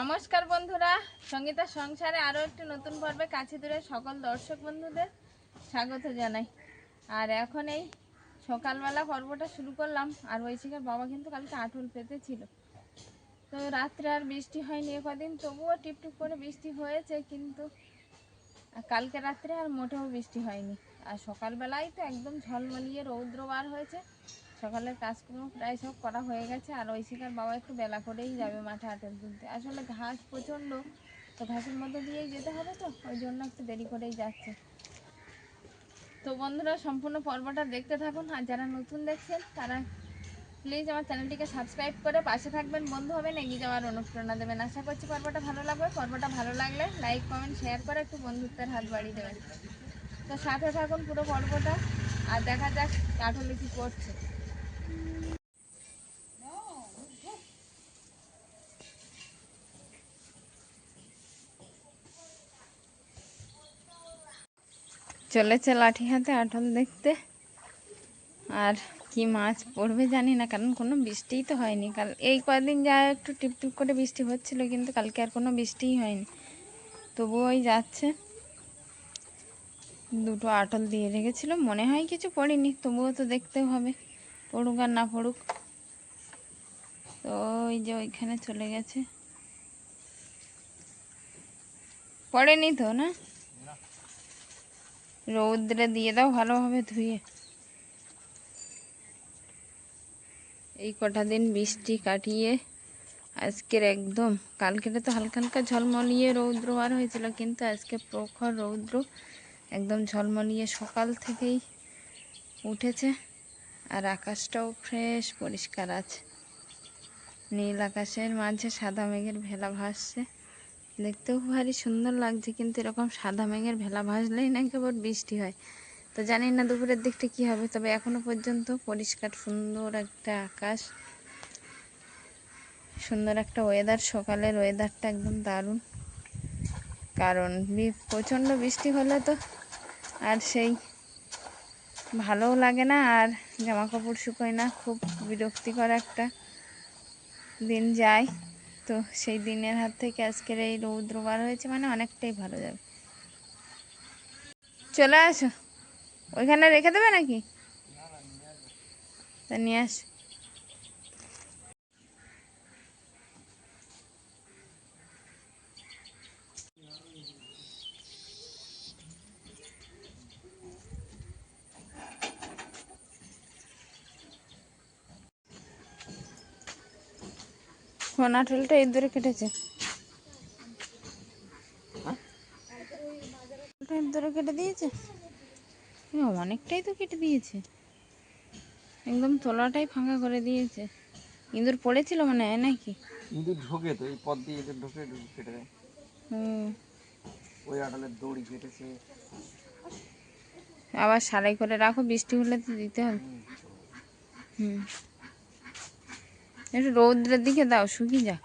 নমস্কার বন্ধুরা। সঙ্গীতা সংসারে আরও একটি নতুন পর্বে কাছে দূরে সকল দর্শক বন্ধুদের স্বাগত জানাই। আর এখন এই সকালবেলা পর্বটা শুরু করলাম। আর ঐশিকার বাবা কিন্তু কালকে আঠুল পেতে ছিল। তো রাত্রে আর বৃষ্টি হয়নি কদিন তবুও টিপটিপ করে বৃষ্টি হয়েছে কিন্তু কালকে রাত্রে আর মোটেও বৃষ্টি হয়নি। আর সকালবেলায় তো একদম ঝলমলিয়ে রৌদ্র বার হয়েছে। সকালের কাজকর্ম প্রায় সব করা হয়ে গেছে, আর ঐশিকার বাবা একটু বেলা করেই যাবে মাঠে আটেল তুলতে আসলে ঘাস প্রচণ্ড, তো ঘাসের মধ্যে দিয়েই যেতে হবে তো, ওই জন্য একটু দেরি করেই যাচ্ছে। তো বন্ধুরা, সম্পূর্ণ পর্বটা দেখতে থাকুন, আর যারা নতুন দেখছেন, তারা প্লিজ আমার চ্যানেলটিকে সাবস্ক্রাইব করে পাশে থাকবেন, বন্ধু হবেন, এগিয়ে যাওয়ার অনুপ্রেরণা দেবেন। আশা করছি পর্বটা ভালো লাগবে। পর্বটা ভালো লাগলে লাইক, কমেন্ট, শেয়ার করে একটু বন্ধুত্বের হাত বাড়িয়ে দেবেন। তো সাথে থাকুন পুরো পর্বটা, আর দেখা যাক কাঠলে কি করছে। চলেছে লাঠি হাতে আটল দেখতে। আর কি মাছ পড়বে জানি না, কারণ কোনো বৃষ্টিই তো হয়নি। কাল এই কদিন যা একটু টিপ টিপ করে বৃষ্টি হচ্ছিল, কিন্তু কালকে আর কোনো বৃষ্টিই হয়নি। তবুও ওই যাচ্ছে। দুটো আটল দিয়ে রেখেছিল, মনে হয় কিছু পড়েনি, তবুও তো দেখতে হবে, পড়ুক আর না পড়ুক। তো ওই যে ওইখানে চলে গেছে। পড়েনি তো না? রৌদ্রে দিয়ে দাও, ভালোভাবে ধুয়ে। এই কটা দিন বৃষ্টি কাটিয়ে আজকের একদম, কালকের তো হালকা হালকা ঝলমলিয়ে রৌদ্র বার হয়েছিল, কিন্তু আজকে প্রখর রৌদ্র একদম ঝলমলিয়ে সকাল থেকেই উঠেছে, আর আকাশটাও ফ্রেশ পরিষ্কার আছে। নীল আকাশের মাঝে সাদা মেঘের ভেলা ভাসছে। দেখতেও ভারী সুন্দর লাগছে, কিন্তু এরকম সাদা মেঘের ভেলা ভাসলেই না কেবল বৃষ্টি হয়। তো জানি না দুপুরের দিকটা কি হবে, তবে এখনও পর্যন্ত পরিষ্কার, সুন্দর একটা আকাশ, সুন্দর একটা ওয়েদার সকালের ওয়েদারটা একদম দারুণ। কারণ প্রচণ্ড বৃষ্টি হলে তো আর সেই ভালোও লাগে না, আর জামা কাপড় শুকোয় না, খুব বিরক্তিকর একটা দিন যায়। তো সেই দিনের হাত থেকে আজকের এই রৌদ্র বার হয়েছে মানে অনেকটাই ভালো যাবে। চলে আসো। ওইখানে রেখে দেবে নাকি? তা নিয়ে আসো। কোন আঠেলটা এই দূরে কেটেছে। এর দূরে কেটে দিয়েছে? অনেকটাই তো কেটে দিয়েছে। একদম তলাটাই ফাঁকা করে দিয়েছে। ইঁদুর পড়েছিল মানে নাকি? ইঁদুর ঢোকে তো এই পথ দিয়ে ইঁদুর ঢোকে ঢুকে কেটে দেয়। হুম। ওই আটালের দড়ি কেটেছে। আবার সারাই করে রাখো বৃষ্টি হলে তো দিতে হবে। হুম। একটু রৌদ্রের দিকে দাও শুকিয়ে যা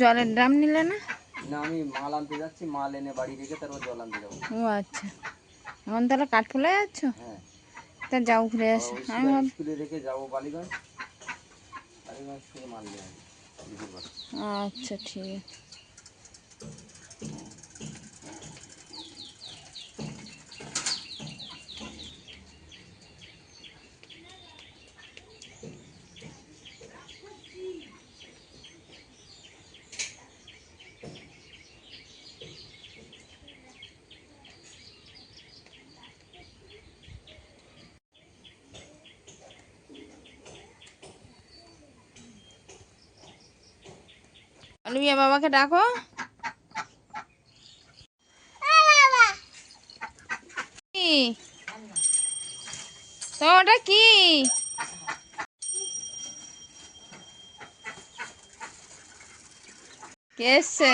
জলের ড্রাম নিলে না? না আমি মাল আনতে যাচ্ছি মাল এনে বাড়ি রেখে তারপর জল আনতে যাব। ও আচ্ছা। এখন তাহলে কাঠফুলে যাচ্ছ? হ্যাঁ। তা যাও ঘুরে আসো। আমি রেখে যাব বালিগঞ্জ। বালিগঞ্জ থেকে মাল নিয়ে। আচ্ছা ঠিক আছে অলুইয়া বাবাকে ডাকো। কি? তো ওটা কি? কে এসছে?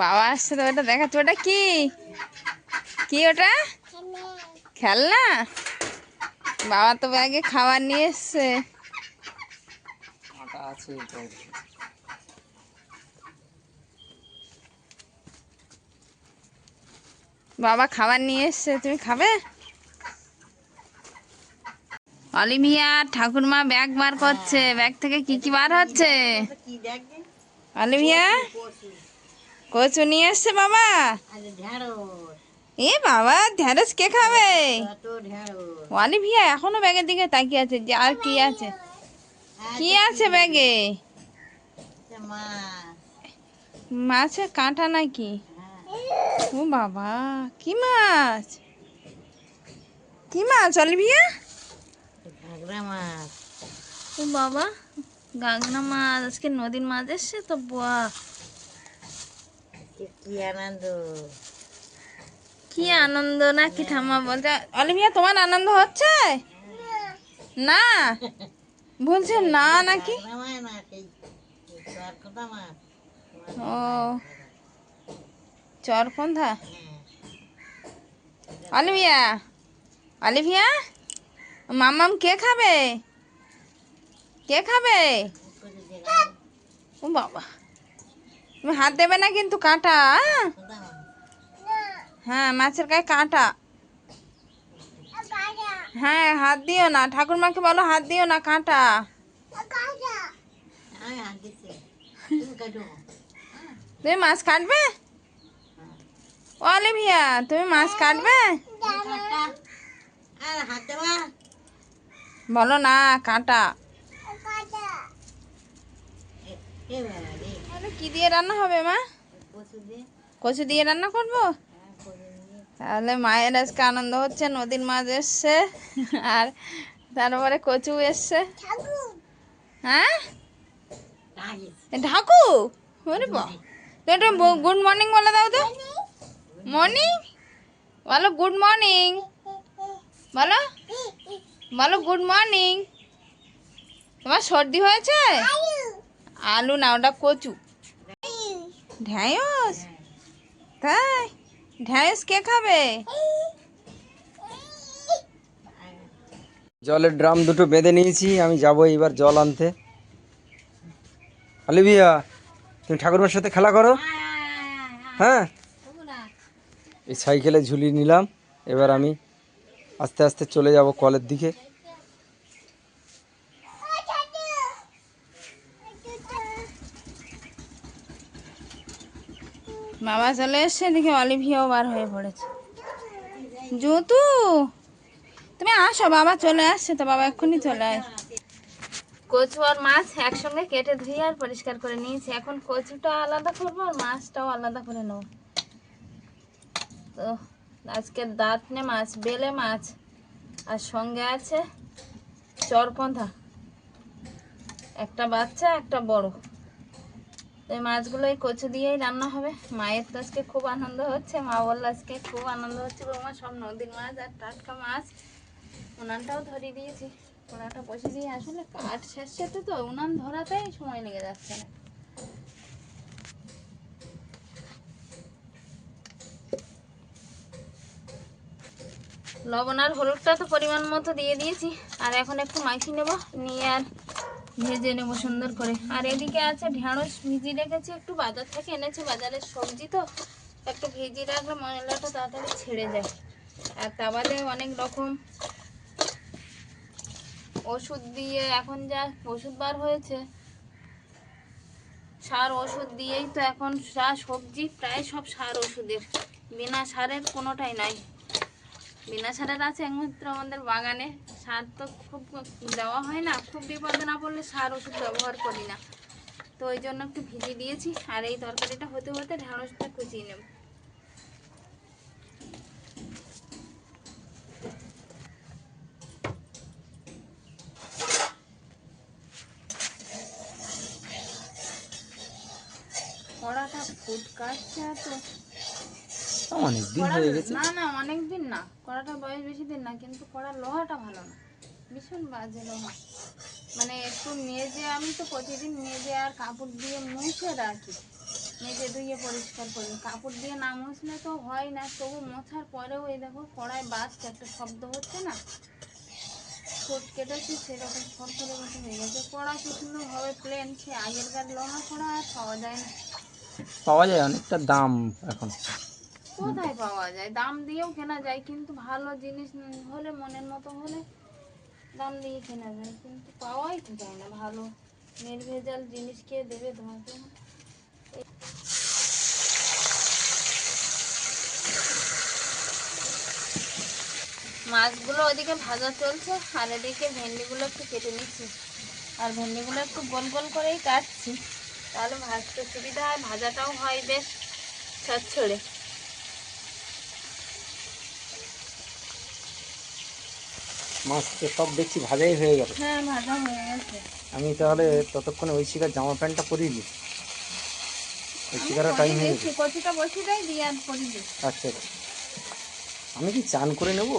বাবা আসছে তো ওটা দেখাচ্ছে। ওটা কি? কি ওটা? খেলনা? বাবা তো ব্যাগে খাবার নিয়ে এসছে। আছে বাবা খাবার নিয়ে এসছে, তুমি খাবে? অলিভিয়া ঠাকুরমা ব্যাগ বার করছে। ব্যাগ থেকে কি কি বার হচ্ছে? অলিভিয়া কচু নিয়ে এসছে বাবা। এ বাবা, ঢেঁড়স কে খাবে? অলিভিয়া এখনও ব্যাগের দিকে তাকিয়ে আছে, যে আর কি আছে। কি আছে ব্যাগে? মাছের কাঁটা নাকি? ও বাবা কি মাছ? কি মাছ অলিভিয়া? ঘাগরা মাছ। ও বাবা গাংনা মাছ আজকে নদীর মাছ এসছে তো বাহ। কি কি আনন্দ? কি আনন্দ না কি ঠাম্মা বলছে অলিভিয়া তোমার আনন্দ হচ্ছে? না? বলছে না নাকি? ও, চরকন্ধা? অলিভিয়া অলিভিয়া মামাম কে খাবে? কে খাবে? ও বাবা, তুমি হাত দেবে না কিন্তু কাঁটা হ্যাঁ মাছের গায়ে কাঁটা। হ্যাঁ হাত দিও না। ঠাকুরমাকে বলো হাত দিও না, কাঁটা। তুমি মাছ কাটবে? অলিভিয়া, তুমি মাছ কাটবে? বলো না, কাঁটা। কি দিয়ে রান্না হবে, মা? কচু দিয়ে রান্না করব? তাহলে মায়ের আজকে আনন্দ হচ্ছে, নদীর মাছ এসছে, আর তারপরে কচু এসছে। হ্যাঁ? ঢাকু? গুড মর্নিং বলে দাও তো। মর্নিং? বলো গুড মর্নিং। বলো। বলো গুড মর্নিং। তোমার সর্দি হয়েছে? আলু না, ওটা কচু। ঢ্যাঁড়স তাই? কে খাবে? জলের ড্রাম দুটো বেঁধে নিয়েছি, আমি যাব এবার জল আনতে। আলিবিয়া, তুমি ঠাকুরমার সাথে খেলা করো। হ্যাঁ? এই সাইকেলে ঝুলিয়ে নিলাম, এবার আমি আস্তে আস্তে চলে যাব কলের দিকে। বাবা চলে এসছে, দেখি অলিভিয়াও বার হয়ে পড়েছে। জুতু তুমি আসো, বাবা চলে আসছে, তো বাবা এক্ষুনি চলে আস কচু আর মাছ একসঙ্গে কেটে ধুয়ে আর পরিষ্কার করে নিয়েছি। এখন কচুটা আলাদা করব আর মাছটাও আলাদা করে নেব। তো, আজকে দাঁতনে মাছ, বেলে মাছ, আর সঙ্গে আছে চরকন্ধা একটা বাচ্চা, একটা বড়। তো মাছগুলো এই কচু দিয়েই রান্না হবে। মায়ের তো আজকে খুব আনন্দ হচ্ছে। মা বলল আজকে খুব আনন্দ হচ্ছে বৌমা, সব নদীর মাছ আর টাটকা মাছ। উনানটাও ধরিয়ে দিয়েছি। ওনাটা বসে দিয়ে আসলে কাঠ শেষ সাথে তো, উনান ধরাতেই সময় লেগে যাচ্ছে না। লবণ আর হলুদটা তো পরিমাণ মতো দিয়ে দিয়েছি। আর এখন একটু মাখি নেব। নিয়ে আর ভেজে নেব সুন্দর করে। আর এদিকে আছে ঢেঁড়স ভিজি রেখেছি, একটু বাজার থেকে এনেছি, বাজারের সবজি তো। একটু ভিজিয়ে রাখলে ময়লাটা তাড়াতাড়ি ছেড়ে যায়। আর তা বাদে অনেক রকম ওষুধ দিয়ে এখন যা ওষুধ বার হয়েছে, সার ওষুধ দিয়েই তো এখন যা সবজি, প্রায় সব সার ওষুধের। বিনা সারের কোনোটাই নাই। বিনা সারের আছে একমাত্র আমাদের বাগানে। সার তো খুব দেওয়া হয় না, খুব বিপদে না পড়লে সার ওষুধ ব্যবহার করি না। তো ওই জন্য একটু ভিজিয়ে দিয়েছি, আর এই তরকারিটা হতে হতে ঢেঁড়সটা কুচিয়ে নেব। কড়াটা ফুট কাটছে এত। অনেক দিন কড়া- হয়ে গেছে। না না অনেক দিন না। কড়াটা বয়স বেশি দিন না কিন্তু কড়ার লোহাটা ভালো না। ভীষণ বাজে লোহা। মানে একটু মেজে আমি তো প্রতিদিন মেজে আর কাপড় দিয়ে মুছে রাখি। মেজে ধুয়ে পরিষ্কার করি। কাপড় দিয়ে না মুছলে তো হয় না তবু মোছার পরেও এই দেখো কড়ায় বাজছে একটা শব্দ হচ্ছে না। ছোট কেটেছি সেরকম সরকারের মতো হয়ে গেছে। কড়া কি সুন্দরভাবে প্লেন সে আগেরকার লোহা কড়া আর পাওয়া যায় না। পাওয়া যায় অনেকটা দাম এখন। কোথায় পাওয়া যায়? দাম দিয়েও কেনা যায়, কিন্তু ভালো জিনিস হলে, মনের মতো হলে দাম দিয়ে কেনা যায়। কিন্তু পাওয়াই তো যায় না, ভালো নির্ভেজাল জিনিস কে দেবে তোমাকে? মাছগুলো ওদিকে ভাজা চলছে, আর এদিকে ভেন্ডিগুলো একটু কেটে নিচ্ছি। আর ভেন্ডিগুলো একটু গোল গোল করেই কাটছি, তাহলে ভাজতে সুবিধা হয়, ভাজাটাও হয় বেশ ছড়ে মাছ তো সব দেখছি ভাজাই হয়ে গেল হ্যাঁ ভাজা হয়ে গেছে। আমি তাহলে ততক্ষণে ওই শিকার জামা প্যান্টটা পরিয়ে দিই। ওই শিকারও টাইম হয়ে গেছে। কচুটা বসিয়ে দেয় দিয়ে আর করে দিই। আচ্ছা আচ্ছা। আমি কি চান করে নেব?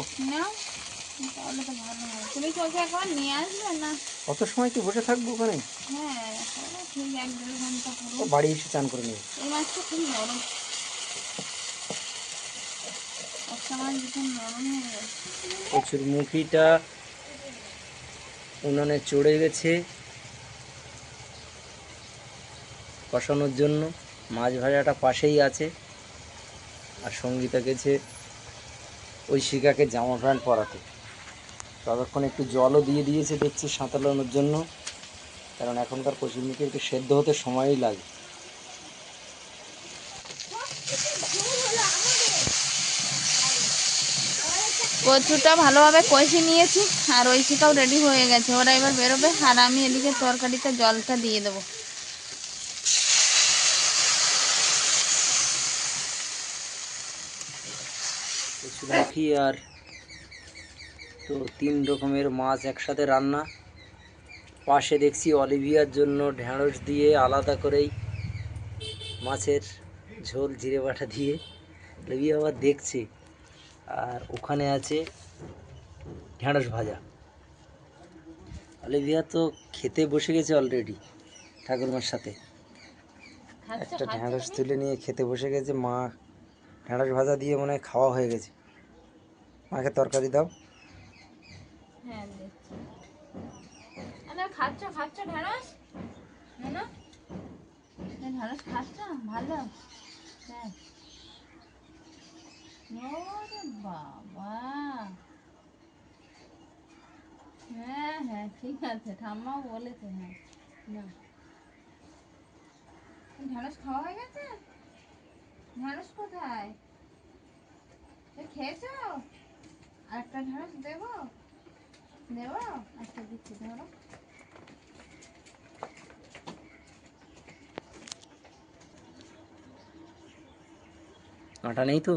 তাহলে তো ভালো হয়। তুমি কি ওকে একবার নিয়ে আসবে না? কত সময় কি বসে থাকব ওখানে? হ্যাঁ ঠিক এক দেড় ঘণ্টা পুরো বাড়ি এসে চান করে নেব। এই মাছটা খুব নরম একটা মাছ ভীষণ নরম হয়ে গেছে প্রচুর মুখিটা উনানে চড়ে গেছে কষানোর জন্য। মাছ ভাজাটা পাশেই আছে। আর সঙ্গীতা গেছে ওই শিকাকে জামা প্যান্ট পরাতে। ততক্ষণ একটু জলও দিয়ে দিয়েছে দেখছি সাঁতালানোর জন্য। কারণ এখনকার কচুরমুখী একটু সেদ্ধ হতে সময়ই লাগে। কচুটা ভালোভাবে কষে নিয়েছি, আর ঐশিকাও রেডি হয়ে গেছে। ওরা এবার বেরোবে, আর আমি এদিকে তরকারিতে জলটা দিয়ে দেবো। আর তো তিন রকমের মাছ একসাথে রান্না। পাশে দেখছি অলিভিয়ার জন্য ঢ্যাঁড়স দিয়ে আলাদা করেই মাছের ঝোল, জিরে বাটা দিয়ে। অলিভিয়া আবার দেখছে। আর ওখানে আছে ঢ্যাঁড়স ভাজা। অলিভিয়া তো খেতে বসে গেছে অলরেডি ঠাকুরমার সাথে। একটা ঢ্যাঁড়স তুলে নিয়ে খেতে বসে গেছে মা ঢ্যাঁড়স ভাজা দিয়ে মনে হয় খাওয়া হয়ে গেছে। মাকে তরকারি দাও। হ্যাঁ ভালো। হ্যাঁ। ওরে বাবা। হ্যাঁ হ্যাঁ ঠিক আছে, ঠাম্মাও বলেছে হ্যাঁ না। ঢেঁড়স খাওয়া হয়ে গেছে? ঢেঁড়স কোথায়? খেয়েছো? আরেকটা ঢেঁড়স দেবো? দেবো? আচ্ছা দিচ্ছি, ধরো। কাঁটা নেই তো?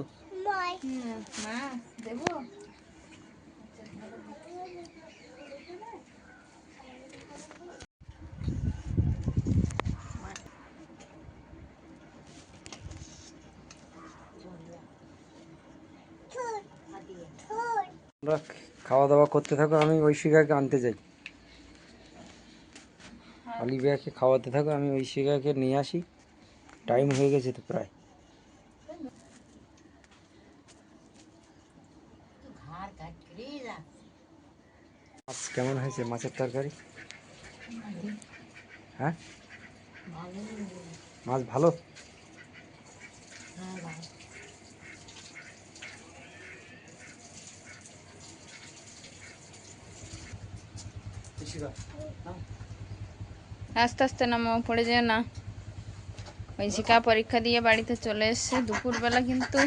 মাছ খাওয়া দাওয়া করতে থাকো, আমি ঐশিকাকে আনতে যাই। অলিভিয়াকে খাওয়াতে থাকো, আমি ঐশিকাকে নিয়ে আসি। টাইম হয়ে গেছে তো প্রায়। মাছ কেমন হয়েছে মাছের তরকারি হ্যাঁ ভালো মাছ ভালো হ্যাঁ ভালো আস্তে আস্তে নামো পড়ে যেও না ঐশিকা পরীক্ষা দিয়ে বাড়িতে চলে এসছে দুপুরবেলা কিন্তু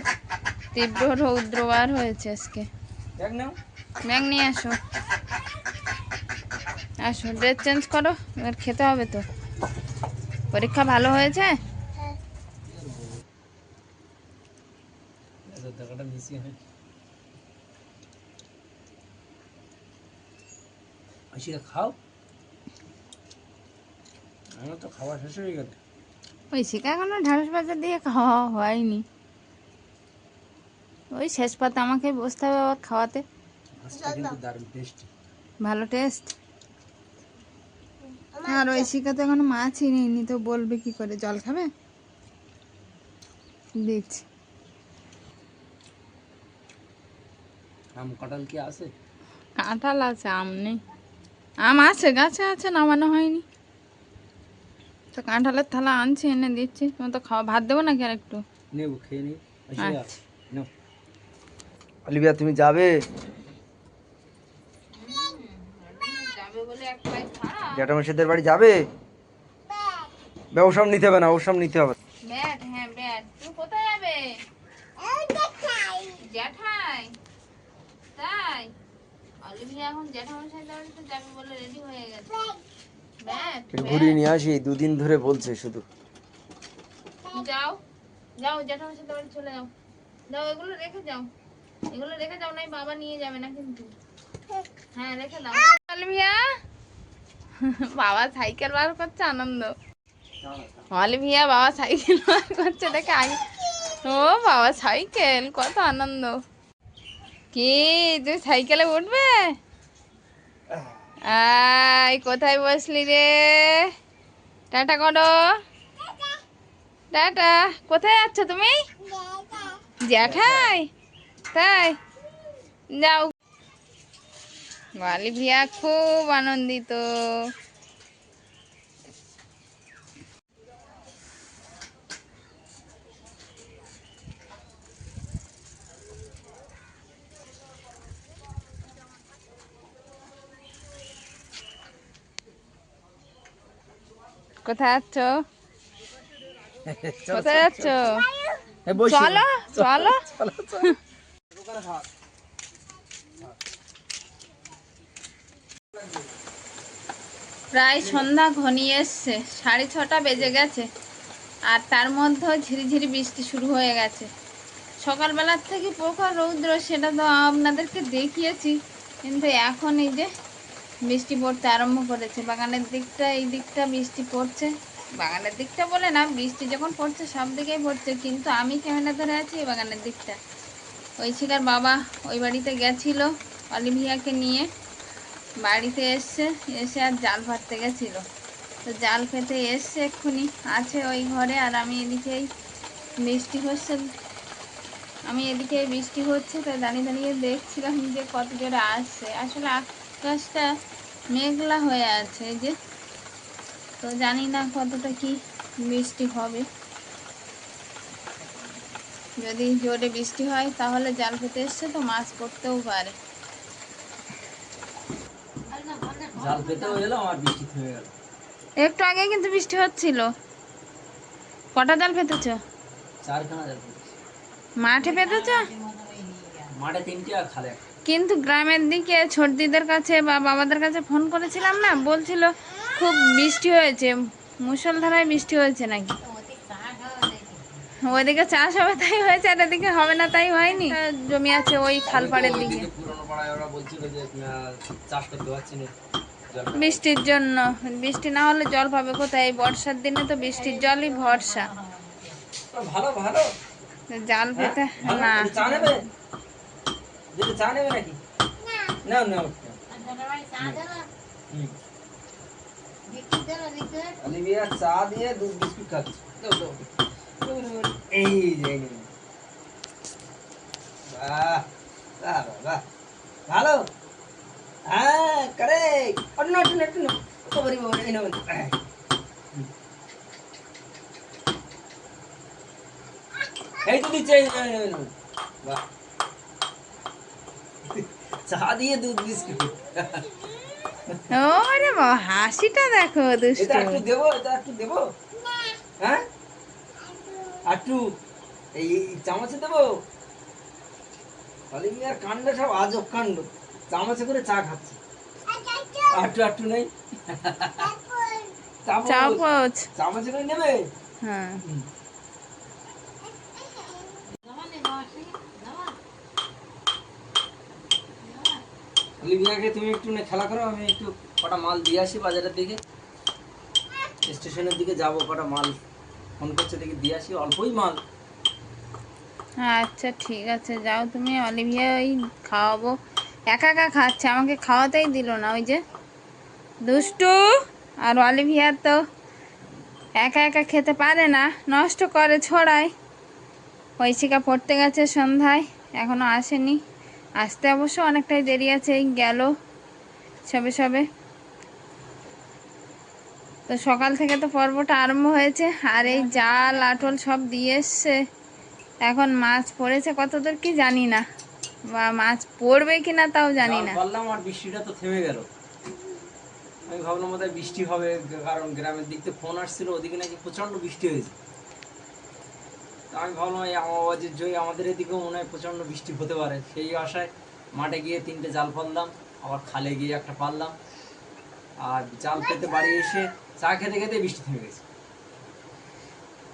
তীব্র রৌদ্রবার হয়েছে আজকে দেখ নাও ব্যাগ নিয়ে আসো আসো ড্রেস চেঞ্জ করো এবার খেতে হবে তো। পরীক্ষা ভালো হয়েছে? টাকাটা মিশিয়ে ঐশিকা খাও। আমার তো খাওয়া শেষ হয়ে গেল ঐশিকা এখনও দিয়ে খাওয়া হয়নি। ওই শেষ পাতে আমাকে বসতে হবে আবার খাওয়াতে। ভালো টেস্ট আর ঐশিকা তো এখনও মাছই নেয়নি তো বলবে কি করে জল খাবে? দিচ্ছি আম কাঁঠাল কি আছে? কাঁঠাল আছে আম নেই। আম আছে গাছে আছে নামানো হয়নি। তো কাঁঠালের থালা আনছি এনে দিচ্ছি। তুমি তো খাওয়া ভাত দেবো নাকি আর একটু নেব খেয়ে নি আচ্ছা। অলিভিয়া তুমি যাবে বলে এক পায়ে খারাপ জ্যাঠামশাইদের বাড়ি যাবে? বে, ওসব নিতে হবে না ওসব নিতে হবে। ব্যাট হ্যাঁ ব্যাট। তুমি কোথায় যাবে? জ্যাঠাই তাই? অলিভিয়া এখন বাড়িতে যাবে বলে রেডি হয়ে গেছে। ব্যাট। ঘুরিয়ে নিয়ে আসি দুদিন ধরে বলছে শুধু। যাও যাও জ্যাঠামশাই বাড়ি চলে যাও। যাও এগুলো রেখে যাও। এগুলো রেখে যাও নাই বাবা নিয়ে যাবে না কিন্তু। হ্যাঁ। রেখে দাও। অলিভিয়া বাবা সাইকেল বার করছে, আনন্দ। অলিভিয়া বাবা সাইকেল বার করছে, দেখে আগে ও বাবা, সাইকেল, কত আনন্দ। কি তুই সাইকেলে উঠবে? আই কোথায় বসলি রে? টাটা করো। টাটা। কোথায় যাচ্ছ তুমি? জ্যাঠাই। তাই। যাও। অলিভিয়া খুব আনন্দিত। কোথায় যাচ্ছ? কোথায় যাচ্ছ? এই চলো চলো চলো, প্রায় সন্ধ্যা ঘনিয়ে এসছে। সাড়ে ছটা বেজে গেছে আর তার মধ্যেও ঝিরিঝিরি বৃষ্টি শুরু হয়ে গেছে। সকালবেলার থেকে প্রখর রৌদ্র, সেটা তো আপনাদেরকে দেখিয়েছি, কিন্তু এখন এই যে বৃষ্টি পড়তে আরম্ভ করেছে। বাগানের দিকটা, এই দিকটা বৃষ্টি পড়ছে। বাগানের দিকটা বলে না, বৃষ্টি যখন পড়ছে সব দিকেই পড়ছে, কিন্তু আমি ক্যামেরা ধরে আছি এই বাগানের দিকটা। ওই শিকার বাবা ওই বাড়িতে গেছিল অলিভিয়াকে নিয়ে। বাড়িতে এসছে, এসে আর জাল পাততে গেছিল। তো জাল পেতে এসছে এক্ষুনি, আছে ওই ঘরে আর আমি এদিকেই বৃষ্টি হচ্ছে। আমি এদিকে বৃষ্টি হচ্ছে, তো দাঁড়িয়ে দাঁড়িয়ে দেখছিলাম যে কত জোরে আসছে। আসলে আকাশটা মেঘলা হয়ে আছে যে। তো জানি না কতটা কি বৃষ্টি হবে। যদি জোরে বৃষ্টি হয় তাহলে জাল পেতে এসছে, তো মাছ পড়তেও পারে। জাল পেতেও এলাম আর বৃষ্টি থেমে গেল। একটু আগে কিন্তু বৃষ্টি হচ্ছিল। কটা জাল পেতেছ? চারখানা জাল মাঠে পেতেছ? মাঠে তিনটে আর খালে কিন্তু গ্রামের দিকে ছোটদিদের কাছে বা বাবাদের কাছে ফোন করেছিলাম না বলছিল খুব বৃষ্টি হয়েছে মুসলধারায় বৃষ্টি হয়েছে নাকি? ওইদিকে চাষ হবে তাই হয়েছে আর এদিকে হবে না তাই হয়নি। জমি আছে ওই খালপাড়ের দিকে। পুরোনো পাড়ায় ওরা বলছিল যে চাষ করতে পারছি না। বৃষ্টির জন্য। বৃষ্টি না হলে জল পাবে কোথায়? এই বর্ষার দিনে তো বৃষ্টির জলই ভরসা। ভালো ভালো। জাল পেতে ভালো। না। অলিভিয়া চা দিয়ে দুধ বিস্কুট খাচ্ছে। এই যে বাহ, বাহ। ভালো? হ্যাঁ করে অন্য অন্য অন্য বাবারি বাবারি এই নাও এই। তো দিচ্ছে এই নাও, এই নাও, এই নাও। বাহ চা দিয়ে দুধ বিস্কুট ওরে বাবা হাসিটা দেখো এটা একটু দেবো এটা একটু দেবো হ্যাঁ এই চামচে দেবো অলিভিয়ার কাণ্ড সব আজব কাণ্ড চামচে করে চা খাচ্ছে। নেই। চামচ। চামচে। করে নেবে? হ্যাঁ। হুম। তুমি একটু নে খেলা করো আমি একটু কটা মাল দিয়ে আসি বাজারের দিকে। স্টেশনের দিকে যাব কটা মাল ফোন করছে দেখি দিয়ে আসি অল্পই মাল। আচ্ছা ঠিক আছে যাও তুমি অলিভিয়া ওই খাওয়াবো। একা একা খাচ্ছে, আমাকে খাওয়াতেই দিল না, ওই যে। দুষ্টু আর অলিভিয়া তো একা একা খেতে পারে না, নষ্ট করে ছড়ায়। ঐশিকা পড়তে গেছে সন্ধ্যায়, এখনও আসেনি। আসতে অবশ্য অনেকটাই দেরি আছে গেল সবে সবে। তো সকাল থেকে তো পর্বটা আরম্ভ হয়েছে, আর এই জাল, আটল সব দিয়ে এসছে। এখন মাছ পড়েছে, কতদূর কি জানি না। বা মাছ পড়বে কি না তাও জানি না। বললাম আর বৃষ্টিটা তো থেমে গেল। আমি ভাবলাম বোধহয় বৃষ্টি হবে কারণ গ্রামের দিক থেকে ফোন আসছিল ওদিকে নাকি প্রচণ্ড বৃষ্টি হয়েছে। আমি ভাবলাম এই আবহাওয়াজের জয় আমাদের এদিকেও মনে হয় প্রচণ্ড বৃষ্টি হতে পারে। সেই আশায় মাঠে গিয়ে তিনটে জাল ফেললাম আবার খালে গিয়ে একটা পারলাম আর জাল পেতে বাড়ি এসে চা খেতে খেতে বৃষ্টি থেমে গেছে।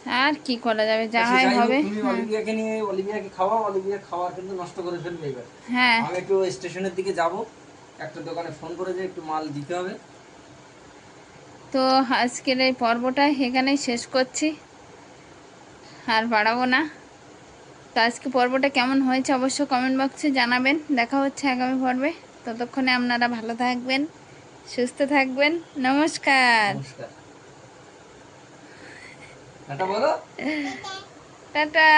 আর কি করা যাবে? যা হয় যাই হবে। তুমি অলিভিয়াকে নিয়ে অলিভিয়াকে খাওয়াও অলিভিয়া কিন্তু নষ্ট করে ফেলবে এবার। হ্যাঁ। আমি একটু স্টেশনের দিকে যাব একটা দোকানে ফোন করে যে একটু মাল দিতে হবে। তো আজকের এই পর্বটা এখানেই শেষ করছি। আর বাড়াবো না। তো আজকে পর্বটা কেমন হয়েছে অবশ্য কমেন্ট বক্সে জানাবেন। দেখা হচ্ছে আগামী পর্বে। ততক্ষণে আপনারা ভালো থাকবেন সুস্থ থাকবেন। নমস্কার। নমস্কার। টাটা বলো। টাটা।